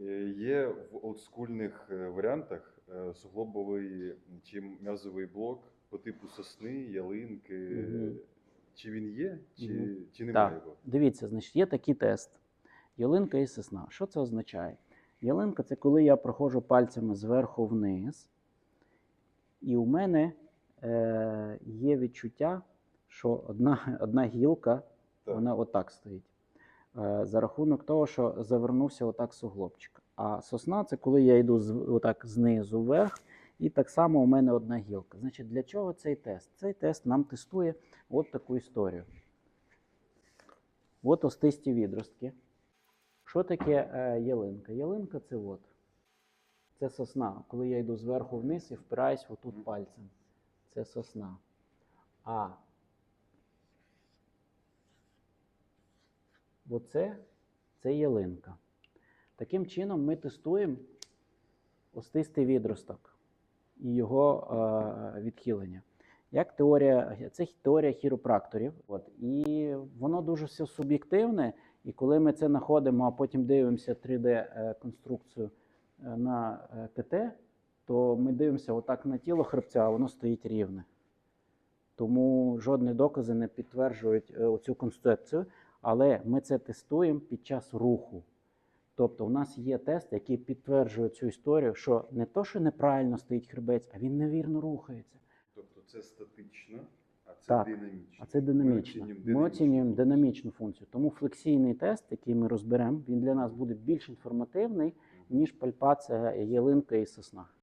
Е, Є в олдскульних е, варіантах е, суглобовий чи м'язовий блок по типу сосни, ялинки. Мгм. Чи він є, чи, Мгм. чи немає Так, його? дивіться, значить, є такий тест. Ялинка і сосна. Що це означає? Ялинка це коли я проходжу пальцями зверху вниз, і у мене е, є відчуття, що одна, одна гілка, Так. вона отак стоїть. Е, за рахунок того, що завернувся отак суглобчик. А сосна це коли я йду отак знизу вверх, і так само у мене одна гілка. Значить, для чого цей тест? Цей тест нам тестує от таку історію. От остисті відростки. Що таке е, ялинка? Ялинка це от. Це сосна. Коли я йду зверху вниз і впираюсь отут пальцем. Це сосна. А оце це ялинка. Таким чином ми тестуємо остистий відросток і його е, відхилення. Як теорія, це теорія хіропракторів. От, і воно дуже все суб'єктивне. І коли ми це знаходимо, а потім дивимося 3D-конструкцію е, на е, КТ, то ми дивимося отак на тіло хребця, а воно стоїть рівне. Тому жодні докази не підтверджують е, цю концепцію, але ми це тестуємо під час руху. Тобто, у нас є тест, який підтверджує цю історію, що не то, що неправильно стоїть хребець, а він невірно рухається. Тобто це статично, а це Так, динамічно. А це динамічно. Ми динамічну оцінюємо функцію. динамічну функцію. Тому флексійний тест, який ми розберемо, він для нас буде більш інформативний, ніж пальпація ялинка і сосна.